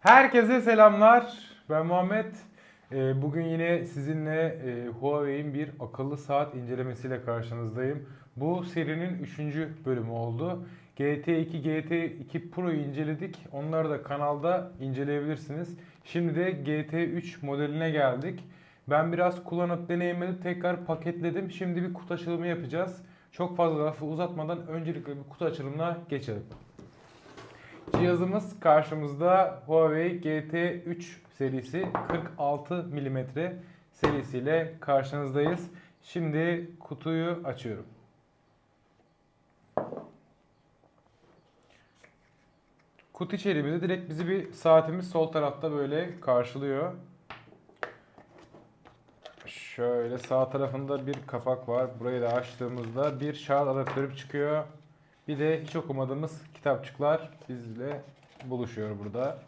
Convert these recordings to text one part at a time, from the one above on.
Herkese selamlar. Ben Muhammed. Ee, Bugün yine sizinle e, Huawei'in bir akıllı saat incelemesiyle karşınızdayım. Bu serinin 3. bölümü oldu. GT2, GT2 Pro'yu inceledik. Onları da kanalda inceleyebilirsiniz. Şimdi de GT3 modeline geldik. Ben biraz kullanıp deneyimledim, tekrar paketledim. Şimdi bir kutu açılımı yapacağız. Çok fazla lafı uzatmadan öncelikle bir kutu açılımına geçelim. Cihazımız karşımızda Huawei GT3 serisi 46 mm serisiyle karşınızdayız. Şimdi kutuyu açıyorum. Kutu içeriğimizde direkt bizi bir saatimiz sol tarafta böyle karşılıyor. Şöyle sağ tarafında bir kapak var. Burayı da açtığımızda bir şarj adaptörü çıkıyor. Bir de hiç okumadığımız kitapçıklar bizle buluşuyor burada.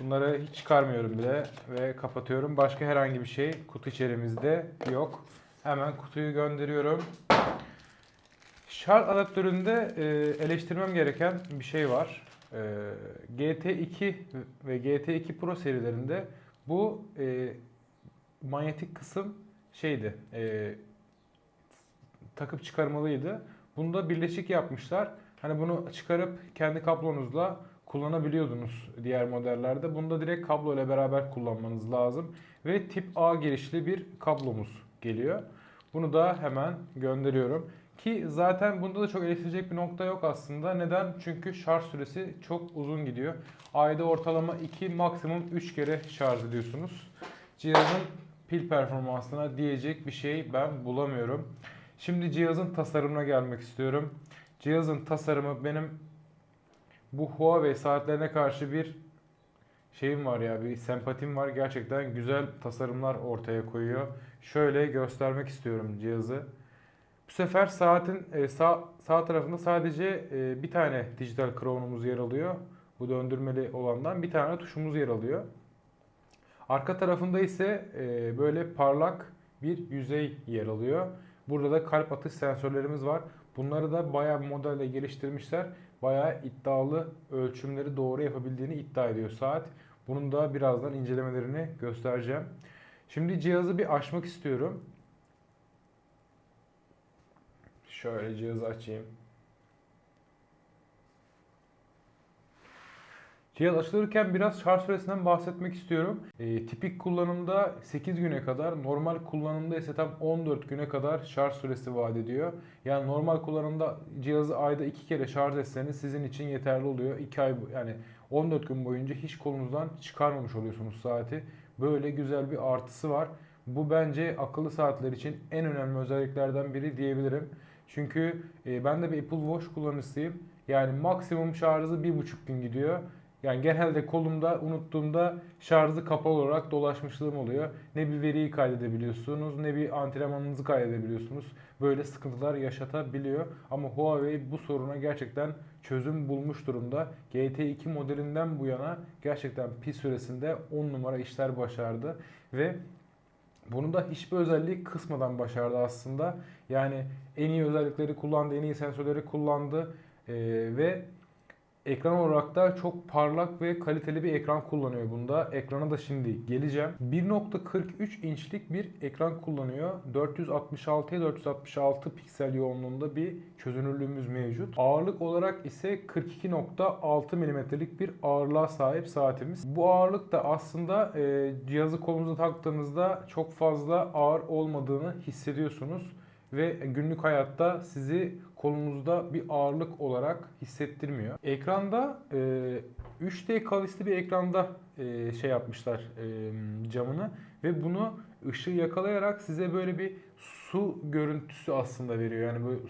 Bunları hiç çıkarmıyorum bile ve kapatıyorum. Başka herhangi bir şey kutu içerimizde yok. Hemen kutuyu gönderiyorum. Şarj adaptöründe e, eleştirmem gereken bir şey var. E, GT2 ve GT2 Pro serilerinde bu e, manyetik kısım şeydi, takıp çıkarmalıydı. Bunda birleşik yapmışlar. Hani bunu çıkarıp kendi kablonuzla kullanabiliyordunuz diğer modellerde. Bunda direkt kablo ile beraber kullanmanız lazım. Ve tip A girişli bir kablomuz geliyor. Bunu da hemen gönderiyorum. Ki zaten bunda da çok eleştirecek bir nokta yok aslında. Neden? Çünkü şarj süresi çok uzun gidiyor. Ayda ortalama 2 maksimum 3 kere şarj ediyorsunuz. Cihazın pil performansına diyecek bir şey ben bulamıyorum. Şimdi cihazın tasarımına gelmek istiyorum. Cihazın tasarımı benim bu Huawei saatlerine karşı bir şeyim var ya bir sempatim var. Gerçekten güzel tasarımlar ortaya koyuyor. Şöyle göstermek istiyorum cihazı. Bu sefer saatin e, sağ, sağ tarafında sadece e, bir tane dijital crown'umuz yer alıyor. Bu döndürmeli olandan bir tane tuşumuz yer alıyor. Arka tarafında ise e, böyle parlak bir yüzey yer alıyor. Burada da kalp atış sensörlerimiz var. Bunları da bayağı bir modelle geliştirmişler. Bayağı iddialı ölçümleri doğru yapabildiğini iddia ediyor saat. Bunun da birazdan incelemelerini göstereceğim. Şimdi cihazı bir açmak istiyorum. Şöyle cihazı açayım. Cihaz açılırken biraz şarj süresinden bahsetmek istiyorum. E, tipik kullanımda 8 güne kadar, normal kullanımda ise tam 14 güne kadar şarj süresi vaat ediyor. Yani normal kullanımda cihazı ayda 2 kere şarj etseniz sizin için yeterli oluyor. 2 ay yani 14 gün boyunca hiç kolunuzdan çıkarmamış oluyorsunuz saati. Böyle güzel bir artısı var. Bu bence akıllı saatler için en önemli özelliklerden biri diyebilirim. Çünkü e, ben de bir Apple Watch kullanıcısıyım. Yani maksimum şarjı 1,5 gün gidiyor. Yani genelde kolumda unuttuğumda şarjı kapalı olarak dolaşmışlığım oluyor. Ne bir veriyi kaydedebiliyorsunuz ne bir antrenmanınızı kaydedebiliyorsunuz. Böyle sıkıntılar yaşatabiliyor. Ama Huawei bu soruna gerçekten çözüm bulmuş durumda. GT2 modelinden bu yana gerçekten pil süresinde 10 numara işler başardı. Ve bunu da hiçbir özelliği kısmadan başardı aslında. Yani en iyi özellikleri kullandı, en iyi sensörleri kullandı. Ee, ve Ekran olarak da çok parlak ve kaliteli bir ekran kullanıyor bunda. Ekrana da şimdi geleceğim. 1.43 inçlik bir ekran kullanıyor. 466'ya 466 piksel yoğunluğunda bir çözünürlüğümüz mevcut. Ağırlık olarak ise 42.6 mm'lik bir ağırlığa sahip saatimiz. Bu ağırlık da aslında e, cihazı kolunuza taktığınızda çok fazla ağır olmadığını hissediyorsunuz ve günlük hayatta sizi kolunuzda bir ağırlık olarak hissettirmiyor. Ekranda e, 3D kavisli bir ekranda e, şey yapmışlar e, camını ve bunu ışığı yakalayarak size böyle bir su görüntüsü aslında veriyor. Yani böyle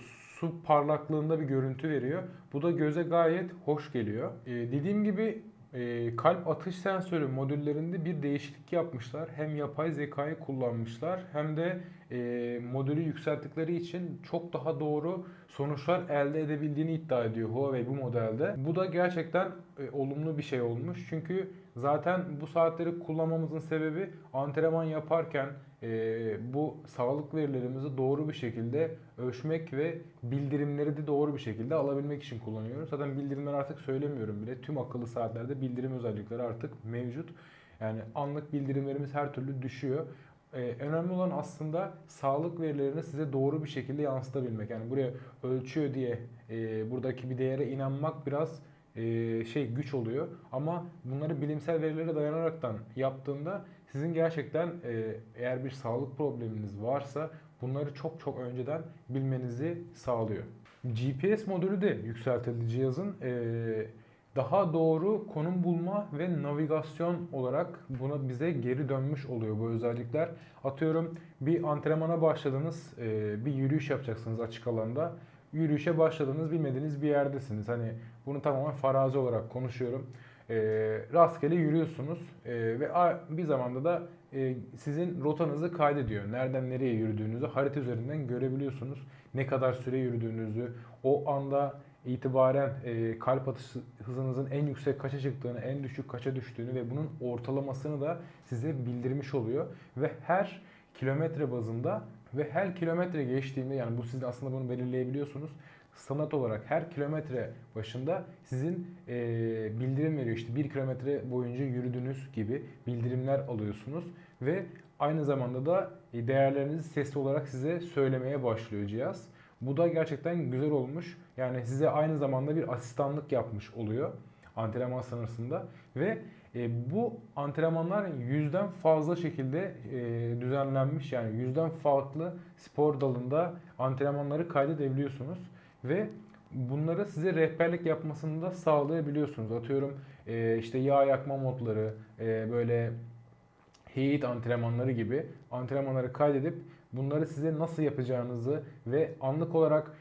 su parlaklığında bir görüntü veriyor. Bu da göze gayet hoş geliyor. E, dediğim gibi e, kalp atış sensörü modüllerinde bir değişiklik yapmışlar. Hem yapay zekayı kullanmışlar hem de e, modülü yükselttikleri için çok daha doğru sonuçlar elde edebildiğini iddia ediyor Huawei bu modelde. Bu da gerçekten e, olumlu bir şey olmuş. Çünkü zaten bu saatleri kullanmamızın sebebi antrenman yaparken bu sağlık verilerimizi doğru bir şekilde ölçmek ve bildirimleri de doğru bir şekilde alabilmek için kullanıyoruz. Zaten bildirimler artık söylemiyorum bile. Tüm akıllı saatlerde bildirim özellikleri artık mevcut. Yani anlık bildirimlerimiz her türlü düşüyor. Ee, önemli olan aslında sağlık verilerini size doğru bir şekilde yansıtabilmek. Yani buraya ölçüyor diye e, buradaki bir değere inanmak biraz e, şey güç oluyor. Ama bunları bilimsel verilere dayanaraktan yaptığında sizin gerçekten e, eğer bir sağlık probleminiz varsa bunları çok çok önceden bilmenizi sağlıyor. GPS modülü de yükseltildi cihazın. E, daha doğru konum bulma ve navigasyon olarak buna bize geri dönmüş oluyor bu özellikler. Atıyorum bir antrenmana başladınız, e, bir yürüyüş yapacaksınız açık alanda. Yürüyüşe başladınız, bilmediğiniz bir yerdesiniz. Hani bunu tamamen farazi olarak konuşuyorum. E, rastgele yürüyorsunuz e, ve bir zamanda da e, sizin rotanızı kaydediyor. Nereden nereye yürüdüğünüzü harita üzerinden görebiliyorsunuz. Ne kadar süre yürüdüğünüzü, o anda itibaren e, kalp atış hızınızın en yüksek kaça çıktığını, en düşük kaça düştüğünü ve bunun ortalamasını da size bildirmiş oluyor. Ve her kilometre bazında ve her kilometre geçtiğinde yani bu siz aslında bunu belirleyebiliyorsunuz. Sanat olarak her kilometre başında sizin e, bildirim veriyor. İşte bir kilometre boyunca yürüdüğünüz gibi bildirimler alıyorsunuz ve aynı zamanda da e, değerlerinizi sesli olarak size söylemeye başlıyor cihaz. Bu da gerçekten güzel olmuş. Yani size aynı zamanda bir asistanlık yapmış oluyor antrenman sırasında ve e, bu antrenmanlar yüzden fazla şekilde e, düzenlenmiş yani yüzden farklı spor dalında antrenmanları kaydedebiliyorsunuz ve bunları size rehberlik yapmasını da sağlayabiliyorsunuz. Atıyorum e, işte yağ yakma modları, e, böyle heat antrenmanları gibi antrenmanları kaydedip bunları size nasıl yapacağınızı ve anlık olarak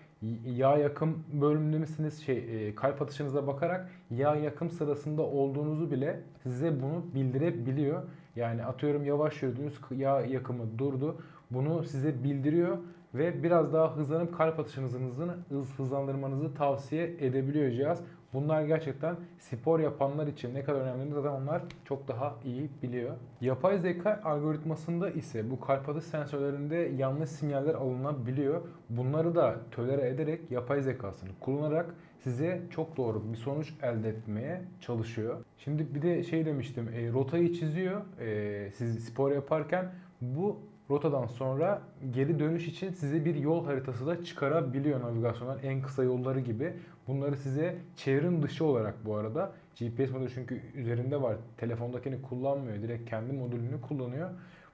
yağ yakım bölümünde misiniz şey e, kalp atışınıza bakarak yağ yakım sırasında olduğunuzu bile size bunu bildirebiliyor. Yani atıyorum yavaş yürüdünüz yağ yakımı durdu. Bunu size bildiriyor ve biraz daha hızlanıp kalp atışınızın hız hızlandırmanızı tavsiye edebiliyor cihaz. Bunlar gerçekten spor yapanlar için ne kadar önemli zaten onlar çok daha iyi biliyor. Yapay zeka algoritmasında ise bu kalp atış sensörlerinde yanlış sinyaller alınabiliyor. Bunları da tolere ederek yapay zekasını kullanarak size çok doğru bir sonuç elde etmeye çalışıyor. Şimdi bir de şey demiştim, e, rotayı çiziyor e, siz spor yaparken. Bu rotadan sonra geri dönüş için size bir yol haritası da çıkarabiliyor navigasyondan en kısa yolları gibi. Bunları size çevrim dışı olarak bu arada GPS modülü çünkü üzerinde var. Telefondakini kullanmıyor. Direkt kendi modülünü kullanıyor.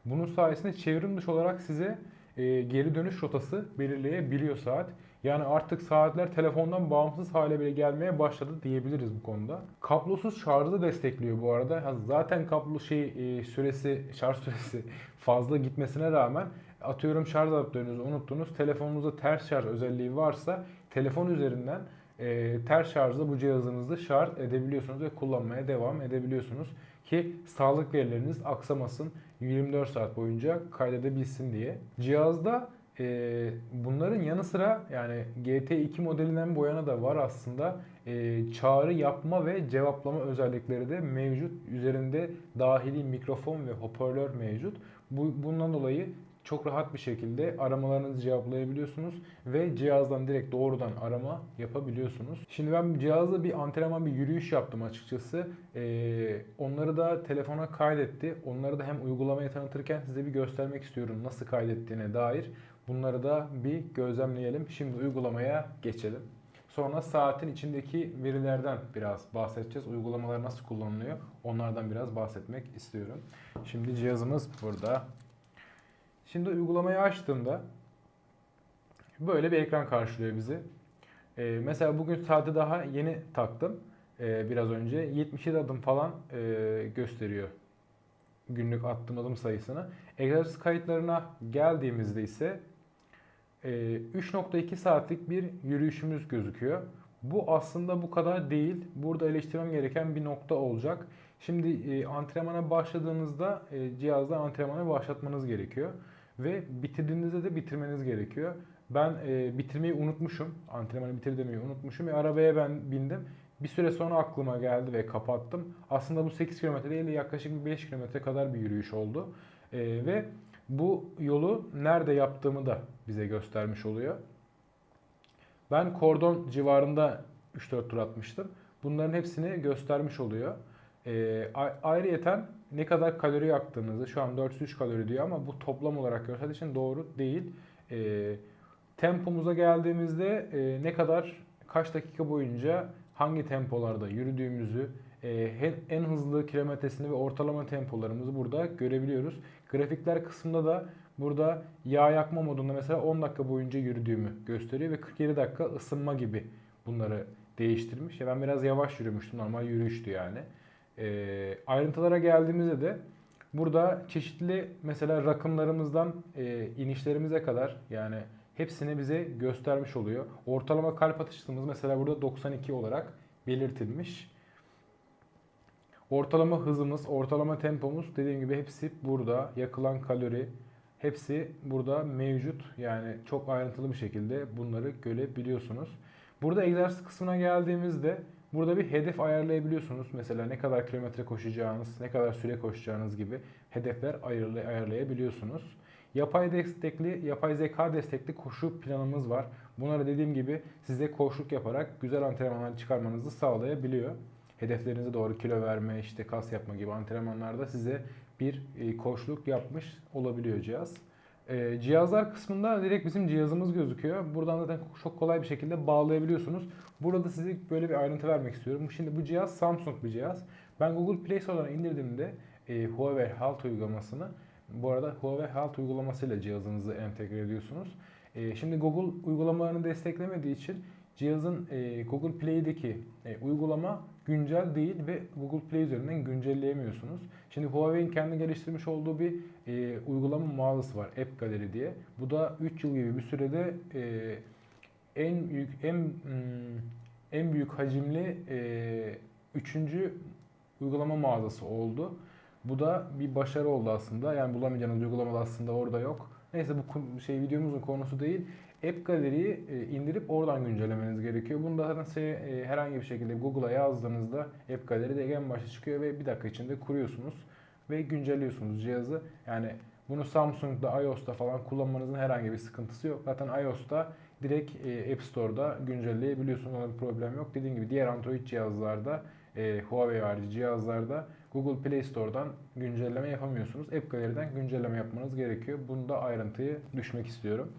Bunun sayesinde çevrim dışı olarak size e, geri dönüş rotası belirleyebiliyor saat. Yani artık saatler telefondan bağımsız hale bile gelmeye başladı diyebiliriz bu konuda. Kablosuz şarjı destekliyor bu arada. Zaten kablo şey e, süresi, şarj süresi fazla gitmesine rağmen atıyorum şarj adaptörünüzü unuttunuz. Telefonunuzda ters şarj özelliği varsa telefon üzerinden e, ters şarjla bu cihazınızı şarj edebiliyorsunuz ve kullanmaya devam edebiliyorsunuz. Ki sağlık verileriniz aksamasın 24 saat boyunca kaydedebilsin diye. Cihazda e, bunların yanı sıra yani GT2 modelinden bu yana da var aslında e, çağrı yapma ve cevaplama özellikleri de mevcut. Üzerinde dahili mikrofon ve hoparlör mevcut. Bu, bundan dolayı çok rahat bir şekilde aramalarınızı cevaplayabiliyorsunuz ve cihazdan direkt doğrudan arama yapabiliyorsunuz. Şimdi ben cihazla bir antrenman, bir yürüyüş yaptım açıkçası. Ee, onları da telefona kaydetti. Onları da hem uygulamayı tanıtırken size bir göstermek istiyorum nasıl kaydettiğine dair. Bunları da bir gözlemleyelim. Şimdi uygulamaya geçelim. Sonra saatin içindeki verilerden biraz bahsedeceğiz. Uygulamalar nasıl kullanılıyor onlardan biraz bahsetmek istiyorum. Şimdi cihazımız burada. Şimdi uygulamayı açtığımda böyle bir ekran karşılıyor bizi. Ee, mesela bugün saati daha yeni taktım. Ee, biraz önce 77 adım falan e, gösteriyor günlük attığım adım sayısını. Egzersiz kayıtlarına geldiğimizde ise 3.2 saatlik bir yürüyüşümüz gözüküyor. Bu aslında bu kadar değil. Burada eleştirmem gereken bir nokta olacak. Şimdi e, antrenmana başladığınızda e, cihazda antrenmanı başlatmanız gerekiyor. Ve bitirdiğinizde de bitirmeniz gerekiyor. Ben e, bitirmeyi unutmuşum. Antrenmanı bitir demeyi unutmuşum. Ve arabaya ben bindim. Bir süre sonra aklıma geldi ve kapattım. Aslında bu 8 kilometre değil de yaklaşık bir 5 kilometre kadar bir yürüyüş oldu. E, ve Bu yolu nerede yaptığımı da bize göstermiş oluyor. Ben kordon civarında 3-4 tur atmıştım. Bunların hepsini göstermiş oluyor. A- ayrıyeten ne kadar kalori yaktığınızı, şu an 403 kalori diyor ama bu toplam olarak gösterdiği için doğru değil. Ee, tempomuza geldiğimizde e, ne kadar, kaç dakika boyunca hangi tempolarda yürüdüğümüzü, e, en hızlı kilometresini ve ortalama tempolarımızı burada görebiliyoruz. Grafikler kısmında da burada yağ yakma modunda mesela 10 dakika boyunca yürüdüğümü gösteriyor ve 47 dakika ısınma gibi bunları değiştirmiş. Ya ben biraz yavaş yürümüştüm. Normal yürüyüştü yani. E, ayrıntılara geldiğimizde de burada çeşitli mesela rakımlarımızdan e, inişlerimize kadar yani hepsini bize göstermiş oluyor. Ortalama kalp atışımız mesela burada 92 olarak belirtilmiş. Ortalama hızımız, ortalama tempomuz dediğim gibi hepsi burada. Yakılan kalori hepsi burada mevcut. Yani çok ayrıntılı bir şekilde bunları görebiliyorsunuz. Burada egzersiz kısmına geldiğimizde burada bir hedef ayarlayabiliyorsunuz. Mesela ne kadar kilometre koşacağınız, ne kadar süre koşacağınız gibi hedefler ayarlay- ayarlayabiliyorsunuz. Yapay destekli, yapay zeka destekli koşu planımız var. Bunları dediğim gibi size koşuluk yaparak güzel antrenmanlar çıkarmanızı sağlayabiliyor. Hedeflerinize doğru kilo verme, işte kas yapma gibi antrenmanlarda size bir e, koçluk yapmış olabiliyor cihaz. E, cihazlar kısmında direkt bizim cihazımız gözüküyor. Buradan zaten çok kolay bir şekilde bağlayabiliyorsunuz. Burada size böyle bir ayrıntı vermek istiyorum. Şimdi bu cihaz Samsung bir cihaz. Ben Google Play Store'dan indirdiğimde e, Huawei Health uygulamasını bu arada Huawei Health uygulamasıyla cihazınızı entegre ediyorsunuz. E, şimdi Google uygulamalarını desteklemediği için cihazın Google Play'deki uygulama güncel değil ve Google Play üzerinden güncelleyemiyorsunuz. Şimdi Huawei'in kendi geliştirmiş olduğu bir e, uygulama mağazası var App Gallery diye. Bu da 3 yıl gibi bir sürede e, en büyük en hmm, en büyük hacimli e, üçüncü uygulama mağazası oldu. Bu da bir başarı oldu aslında. Yani bulamayacağınız uygulama da aslında orada yok. Neyse bu şey videomuzun konusu değil. App Gallery'yi e, indirip oradan güncellemeniz gerekiyor. Bunu da e, herhangi bir şekilde Google'a yazdığınızda App Gallery'de en başta çıkıyor ve bir dakika içinde kuruyorsunuz ve güncelliyorsunuz cihazı. Yani bunu Samsung'da, iOS'ta falan kullanmanızın herhangi bir sıkıntısı yok. Zaten iOS'ta direkt e, App Store'da güncelleyebiliyorsunuz. Ona bir problem yok. Dediğim gibi diğer Android cihazlarda, Huawei harici cihazlarda Google Play Store'dan güncelleme yapamıyorsunuz. App Gallery'den güncelleme yapmanız gerekiyor. Bunda ayrıntıyı düşmek istiyorum.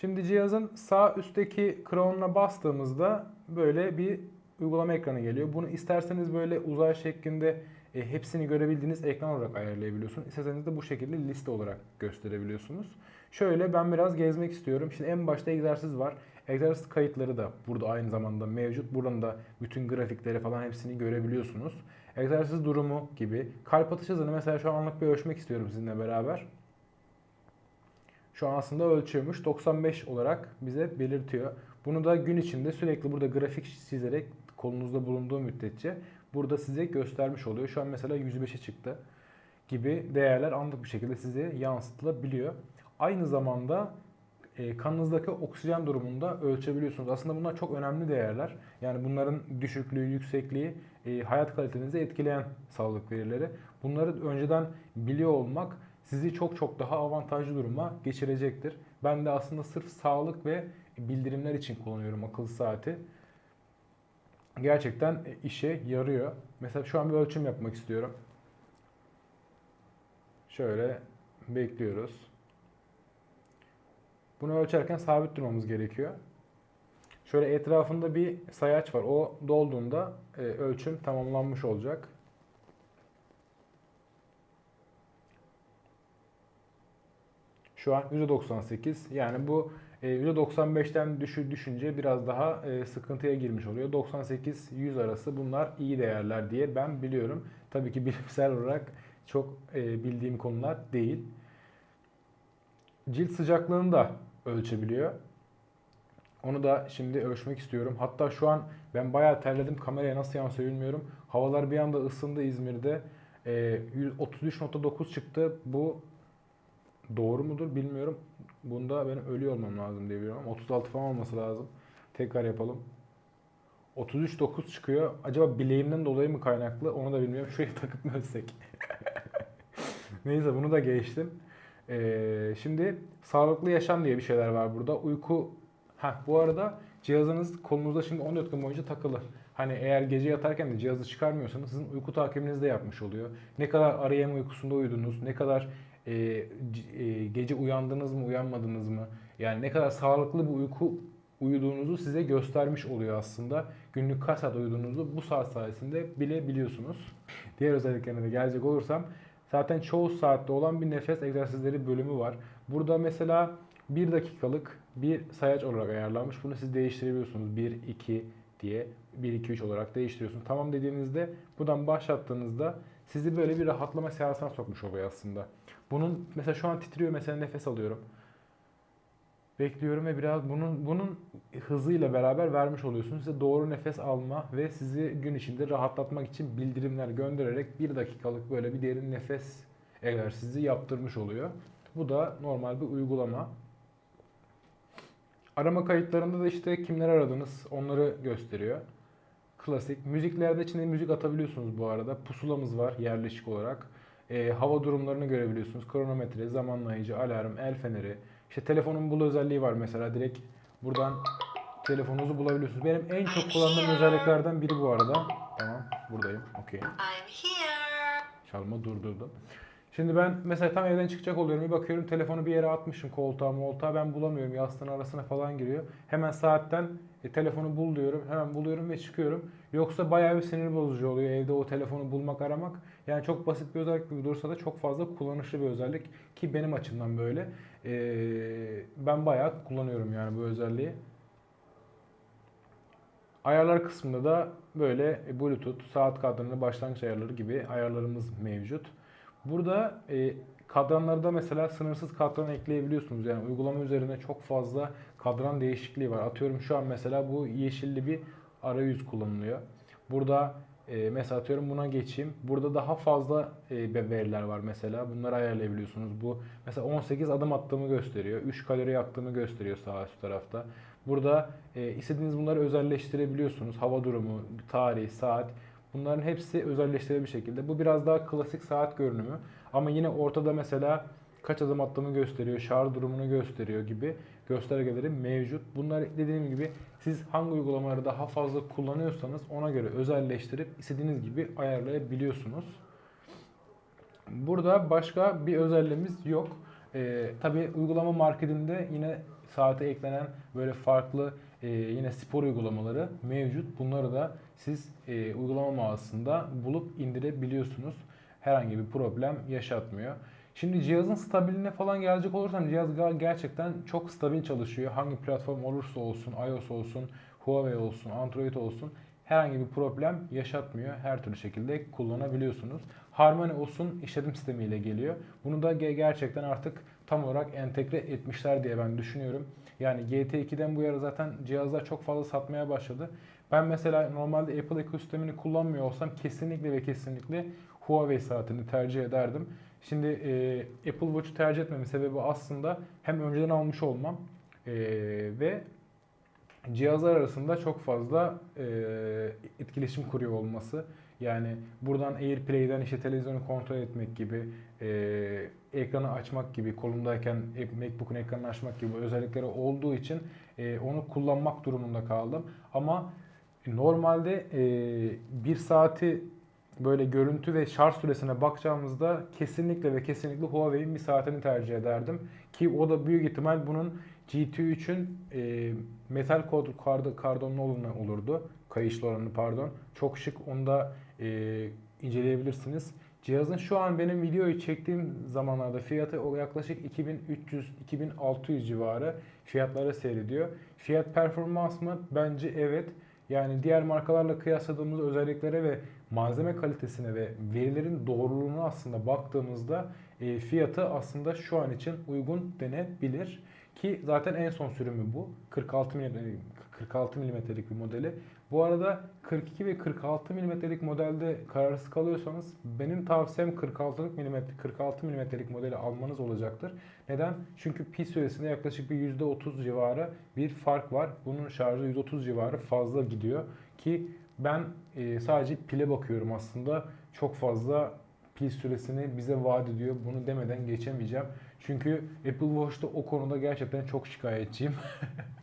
Şimdi cihazın sağ üstteki Chrome'una bastığımızda böyle bir uygulama ekranı geliyor. Bunu isterseniz böyle uzay şeklinde e, hepsini görebildiğiniz ekran olarak ayarlayabiliyorsunuz. İsterseniz de bu şekilde liste olarak gösterebiliyorsunuz. Şöyle ben biraz gezmek istiyorum. Şimdi en başta egzersiz var. Egzersiz kayıtları da burada aynı zamanda mevcut. Buradan da bütün grafikleri falan hepsini görebiliyorsunuz. Egzersiz durumu gibi. Kalp atış hızını mesela şu an anlık bir ölçmek istiyorum sizinle beraber. Şu an aslında ölçüyormuş. 95 olarak bize belirtiyor. Bunu da gün içinde sürekli burada grafik çizerek kolunuzda bulunduğu müddetçe burada size göstermiş oluyor. Şu an mesela 105'e çıktı gibi değerler anlık bir şekilde size yansıtılabiliyor. Aynı zamanda e, kanınızdaki oksijen durumunu da ölçebiliyorsunuz. Aslında bunlar çok önemli değerler. Yani bunların düşüklüğü, yüksekliği e, hayat kalitenizi etkileyen sağlık verileri. Bunları önceden biliyor olmak sizi çok çok daha avantajlı duruma geçirecektir. Ben de aslında sırf sağlık ve bildirimler için kullanıyorum akıllı saati. Gerçekten işe yarıyor. Mesela şu an bir ölçüm yapmak istiyorum. Şöyle bekliyoruz. Bunu ölçerken sabit durmamız gerekiyor. Şöyle etrafında bir sayaç var. O dolduğunda e, ölçüm tamamlanmış olacak. Şu an %98. Yani bu e, %95'ten düşü düşünce biraz daha e, sıkıntıya girmiş oluyor. 98-100 arası bunlar iyi değerler diye ben biliyorum. Tabii ki bilimsel olarak çok e, bildiğim konular değil. Cilt sıcaklığını da ölçebiliyor. Onu da şimdi ölçmek istiyorum. Hatta şu an ben bayağı terledim. Kameraya nasıl yansıyor bilmiyorum. Havalar bir anda ısındı İzmir'de. E, 33.9 çıktı. Bu doğru mudur bilmiyorum. Bunda benim ölüyor olmam lazım diye biliyorum. 36 falan olması lazım. Tekrar yapalım. 33.9 çıkıyor. Acaba bileğimden dolayı mı kaynaklı onu da bilmiyorum. Şuraya takıp mı ölsek? Neyse bunu da geçtim. Ee, şimdi sağlıklı yaşam diye bir şeyler var burada. Uyku ha bu arada cihazınız kolunuzda şimdi 14 gün boyunca takılı. Hani eğer gece yatarken de cihazı çıkarmıyorsanız sizin uyku takibinizi de yapmış oluyor. Ne kadar REM uykusunda uyudunuz, ne kadar e, e, gece uyandınız mı, uyanmadınız mı? Yani ne kadar sağlıklı bir uyku uyuduğunuzu size göstermiş oluyor aslında. Günlük kaç saat uyuduğunuzu bu saat sayesinde bilebiliyorsunuz. Diğer özelliklerine de gelecek olursam zaten çoğu saatte olan bir nefes egzersizleri bölümü var. Burada mesela 1 dakikalık bir sayaç olarak ayarlanmış. Bunu siz değiştirebiliyorsunuz. 1, 2 diye 1, 2, 3 olarak değiştiriyorsunuz. Tamam dediğinizde buradan başlattığınızda sizi böyle bir rahatlama seansına sokmuş oluyor aslında. Bunun mesela şu an titriyor mesela nefes alıyorum. Bekliyorum ve biraz bunun bunun hızıyla beraber vermiş oluyorsunuz. Size doğru nefes alma ve sizi gün içinde rahatlatmak için bildirimler göndererek bir dakikalık böyle bir derin nefes egzersizi yaptırmış oluyor. Bu da normal bir uygulama. Arama kayıtlarında da işte kimleri aradınız onları gösteriyor. Klasik. Müziklerde içine müzik atabiliyorsunuz bu arada. Pusulamız var yerleşik olarak. Ee, hava durumlarını görebiliyorsunuz. Kronometre, zamanlayıcı, alarm, el feneri. İşte telefonun bul özelliği var mesela. Direkt buradan telefonunuzu bulabiliyorsunuz. Benim en çok kullandığım özelliklerden biri bu arada. Tamam buradayım. Okey. Çalma durdurdum. Şimdi ben mesela tam evden çıkacak oluyorum. Bir bakıyorum telefonu bir yere atmışım koltuğa moltuğa. Ben bulamıyorum. Yastığın arasına falan giriyor. Hemen saatten e, telefonu bul diyorum. Hemen buluyorum ve çıkıyorum. Yoksa bayağı bir sinir bozucu oluyor evde o telefonu bulmak aramak. Yani çok basit bir özellik gibi dursa da çok fazla kullanışlı bir özellik. Ki benim açımdan böyle. Ee, ben bayağı kullanıyorum yani bu özelliği. Ayarlar kısmında da böyle Bluetooth, saat kadranı, başlangıç ayarları gibi ayarlarımız mevcut. Burada e, kadranlarda mesela sınırsız kadran ekleyebiliyorsunuz. Yani uygulama üzerine çok fazla kadran değişikliği var. Atıyorum şu an mesela bu yeşilli bir arayüz kullanılıyor. Burada e, mesela atıyorum buna geçeyim. Burada daha fazla e, veriler var mesela. Bunları ayarlayabiliyorsunuz. Bu mesela 18 adım attığımı gösteriyor. 3 kalori yaktığımı gösteriyor sağ üst tarafta. Burada e, istediğiniz bunları özelleştirebiliyorsunuz. Hava durumu, tarih, saat. Bunların hepsi özelleştirebilir bir şekilde. Bu biraz daha klasik saat görünümü. Ama yine ortada mesela kaç adım attığımı gösteriyor, şarj durumunu gösteriyor gibi göstergeleri mevcut. Bunlar dediğim gibi siz hangi uygulamaları daha fazla kullanıyorsanız ona göre özelleştirip istediğiniz gibi ayarlayabiliyorsunuz. Burada başka bir özelliğimiz yok. Ee, Tabi uygulama marketinde yine saate eklenen böyle farklı e, yine spor uygulamaları mevcut. Bunları da siz e, uygulama mağazasında bulup indirebiliyorsunuz. Herhangi bir problem yaşatmıyor. Şimdi cihazın stabiline falan gelecek olursam cihaz gerçekten çok stabil çalışıyor. Hangi platform olursa olsun, iOS olsun, Huawei olsun, Android olsun herhangi bir problem yaşatmıyor. Her türlü şekilde kullanabiliyorsunuz. Harmony OS'un işletim sistemiyle geliyor. Bunu da ge- gerçekten artık tam olarak entegre etmişler diye ben düşünüyorum. Yani GT2'den bu yana zaten cihazlar çok fazla satmaya başladı. Ben mesela normalde Apple ekosistemini kullanmıyor olsam kesinlikle ve kesinlikle Huawei saatini tercih ederdim. Şimdi e, Apple Watch'u tercih etmemin sebebi aslında hem önceden almış olmam e, ve cihazlar arasında çok fazla e, etkileşim kuruyor olması. Yani buradan AirPlay'den işte televizyonu kontrol etmek gibi, e, ekranı açmak gibi, kolumdayken MacBook'un ekranını açmak gibi özellikleri olduğu için e, onu kullanmak durumunda kaldım. Ama normalde e, bir saati böyle görüntü ve şarj süresine bakacağımızda kesinlikle ve kesinlikle Huawei'in bir saatini tercih ederdim. Ki o da büyük ihtimal bunun GT3'ün e, metal kod kard, kardonlu olanı olurdu. Kayışlı olanı pardon. Çok şık onu da e, inceleyebilirsiniz. Cihazın şu an benim videoyu çektiğim zamanlarda fiyatı o yaklaşık 2300-2600 civarı fiyatlara seyrediyor. Fiyat performans mı? Bence evet. Yani diğer markalarla kıyasladığımız özelliklere ve malzeme kalitesine ve verilerin doğruluğuna aslında baktığımızda e, fiyatı aslında şu an için uygun denebilir. Ki zaten en son sürümü bu. 46 mm 46 mm'lik bir modeli. Bu arada 42 ve 46 mm'lik modelde kararsız kalıyorsanız benim tavsiyem 46'lık mm 46 mm'lik modeli almanız olacaktır. Neden? Çünkü pil süresinde yaklaşık bir %30 civarı bir fark var. Bunun şarjı 130 civarı fazla gidiyor ki ben e, sadece pile bakıyorum aslında. Çok fazla pil süresini bize vaat ediyor. Bunu demeden geçemeyeceğim. Çünkü Apple Watch'ta o konuda gerçekten çok şikayetçiyim.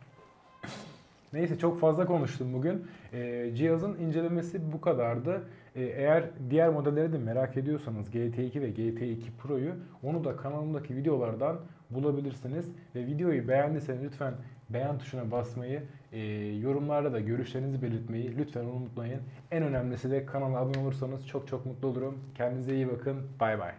Neyse çok fazla konuştum bugün. Ee, cihazın incelemesi bu kadardı. Ee, eğer diğer modelleri de merak ediyorsanız GT2 ve GT2 Pro'yu onu da kanalımdaki videolardan bulabilirsiniz. Ve videoyu beğendiyseniz lütfen beğen tuşuna basmayı, e, yorumlarda da görüşlerinizi belirtmeyi lütfen unutmayın. En önemlisi de kanala abone olursanız çok çok mutlu olurum. Kendinize iyi bakın. Bay bay.